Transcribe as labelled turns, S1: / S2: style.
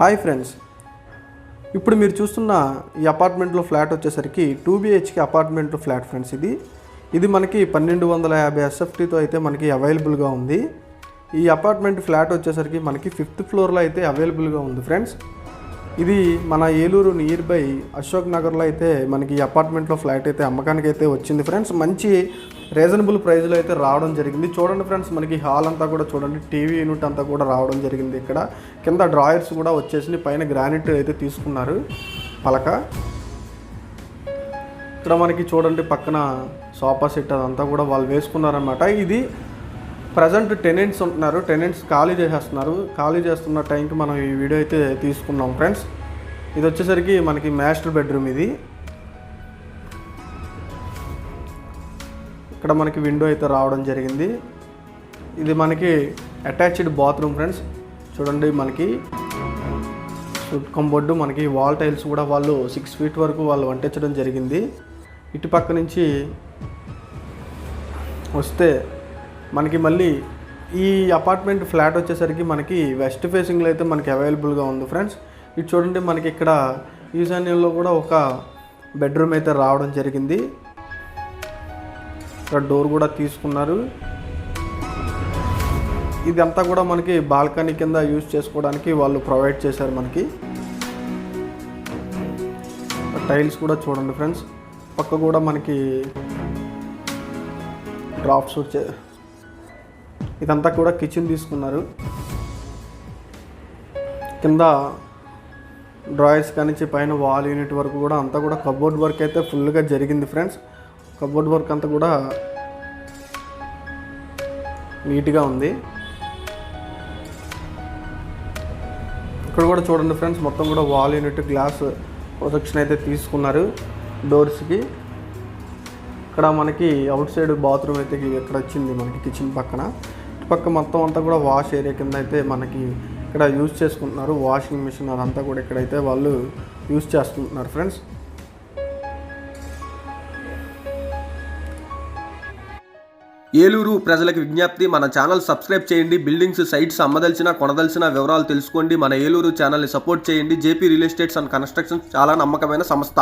S1: Hi friends. ఇప్పుడు మీరు చూస్తున్న ఈ అపార్ట్మెంట్లో ఫ్లాట్ వచ్చేసరికి two BHK apartment flat friends ఇది. ఇది మనకి పన్నెండు వందల యాభై ఎస్ఎఫ్టీతో అయితే మనకి అవైలబుల్గా ఉంది. ఈ అపార్ట్మెంట్ ఫ్లాట్ వచ్చేసరికి మనకి ఫిఫ్త్ ఫ్లోర్లో అయితే అవైలబుల్గా ఉంది ఫ్రెండ్స్. ఇది మన ఏలూరు నియర్ బై అశోక్ నగర్లో అయితే మనకి అపార్ట్మెంట్లో ఫ్లాట్ అయితే అమ్మకానికి అయితే వచ్చింది. ఫ్రెండ్స్ మంచి రీజనబుల్ ప్రైజ్లో అయితే రావడం జరిగింది. చూడండి ఫ్రెండ్స్ మనకి హాల్ అంతా కూడా చూడండి టీవీ యూనిట్ అంతా కూడా రావడం జరిగింది ఇక్కడ. కింద డ్రాయర్స్ కూడా వచ్చేసి పైన గ్రానైట్ అయితే తీసుకున్నారు పలక. ఇక్కడ మనకి చూడండి పక్కన సోఫా సెట్ అదంతా కూడా వాళ్ళు వేసుకున్నారనమాట ఇది ప్రజెంట్ టెనెంట్స్ ఉంటున్నారు టెనెంట్స్ ఖాళీ చేసేస్తున్నారు. ఖాళీ చేస్తున్న టైంకి మనం ఈ వీడియో అయితే తీసుకున్నాం ఫ్రెండ్స్. ఇది వచ్చేసరికి మనకి మాస్టర్ బెడ్రూమ్ ఇది. ఇక్కడ మనకి విండో అయితే రావడం జరిగింది. ఇది మనకి అటాచ్డ్ బాత్రూమ్ ఫ్రెండ్స్. చూడండి మనకి. ఫుడ్ కంబోర్డు మనకి వాల్ టైల్స్ కూడా వాళ్ళు సిక్స్ ఫీట్ వరకు వాళ్ళు వంటించడం జరిగింది. ఇటు పక్క నుంచి వస్తే మనకి మళ్ళీ ఈ అపార్ట్మెంట్ ఫ్లాట్ వచ్చేసరికి మనకి వెస్ట్ ఫేసింగ్లో అయితే మనకి అవైలబుల్గా ఉంది ఫ్రెండ్స్ ఇటు చూడండి మనకి ఇక్కడ ఈశాన్యంలో కూడా ఒక బెడ్రూమ్ అయితే రావడం జరిగింది. ఇక్కడ డోర్ కూడా తీసుకున్నారు. ఇదంతా కూడా మనకి బాల్కనీ కింద యూజ్ చేసుకోవడానికి వాళ్ళు ప్రొవైడ్ చేశారు మనకి. టైల్స్ కూడా చూడండి ఫ్రెండ్స్ పక్క కూడా మనకి డ్రాప్స్ వచ్చే ఇదంతా కూడా కిచెన్ తీసుకున్నారు. కింద డ్రాయర్స్ కానించి పైన వాల్ యూనిట్ వరకు కూడా అంతా కూడా కబోర్డ్ వర్క్ అయితే ఫుల్గా జరిగింది ఫ్రెండ్స్ కబోర్డ్ వర్క్ అంతా కూడా నీట్గా ఉంది. ఇక్కడ కూడా చూడండి ఫ్రెండ్స్ మొత్తం కూడా వాల్ యూనిట్ గ్లాస్ ప్రొజెక్షన్ అయితే తీసుకున్నారు డోర్స్కి ఇక్కడ మనకి అవుట్ సైడ్ బాత్రూమ్ అయితే ఇక్కడ వచ్చింది మనకి కిచెన్ పక్కన. పక్క మొత్తం అంతా కూడా వాష్ ఏరియా కింద అయితే మనకి ఇక్కడ యూజ్ చేసుకుంటున్నారు. వాషింగ్ మిషన్ అదంతా కూడా ఇక్కడైతే వాళ్ళు యూజ్ చేసుకుంటున్నారు ఫ్రెండ్స్.
S2: ఏలూరు ప్రజలకు విజ్ఞప్తి మన ఛానల్ సబ్స్క్రైబ్ చేయండి. బిల్డింగ్స్ సైట్స్ అమ్మదలిచిన కొనదలిచిన వివరాలు తెలుసుకోండి. మన ఏలూరు ఛానల్ని సపోర్ట్ చేయండి. JP real estates and constructions చాలా నమ్మకమైన సంస్థ.